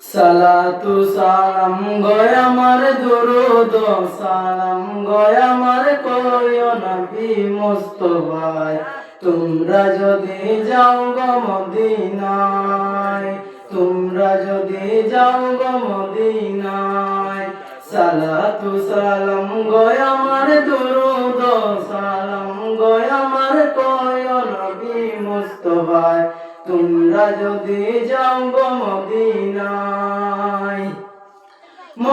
সালাতু সালাম গয় আমার দুরুদ, সালাম গয় আমার করিও নবী মুস্তফায়। তোমরা যদি যাও গো মদিনায়, তোমরা যদি যাও গো মদিনায়। সালাতু সালাম গয় আমার দুরুদ, সালাম গয় আমার করিও নবী মুস্তফায়। তোমরা যদি যাও গো মদিনায়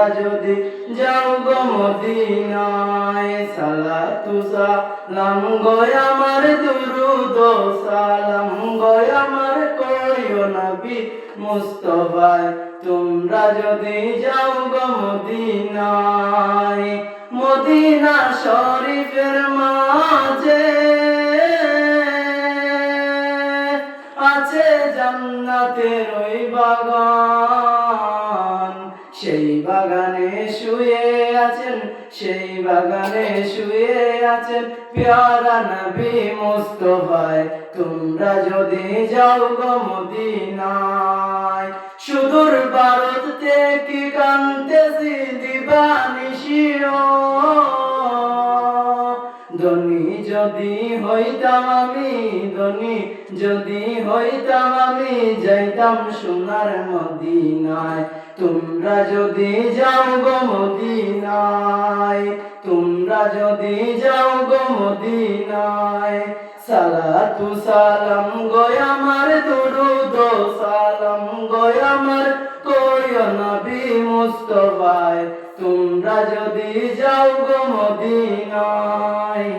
তোমরা যদি যাও গো মদিনায়, সালাতু সালাম গয় আমার দুরুদ, সালাম গয় আমার কইও নবী মুস্তফায়। তোমরা যদি যাও গো মদিনায়, মদিনা শরীফের মাঝে আছে জান্নাতের ওই বাগান। বাগানে শুয়ে আছেন, সেই বাগানে শুয়ে আছেন পেয়ারা নবী মুস্তফায়। তোমরা যদি যাও গো মদিনায়, সুদূর ভারত থেকে কান্তেছি দিবানিশিও ধনী যদি হইতাম আমি ধনী, যদি হইতাম আমি যাইতাম সোনার মদিনায়। তোমরা যদি যাও গো মদিনায়, তোমরা যদি যাও গো মদিনায়। সালাতু সালাম গয় আমার, দুরুদ সালাম গয় আমার কইও নবী মুস্তফায় তোমরা যদি যাও গো মদিনায়।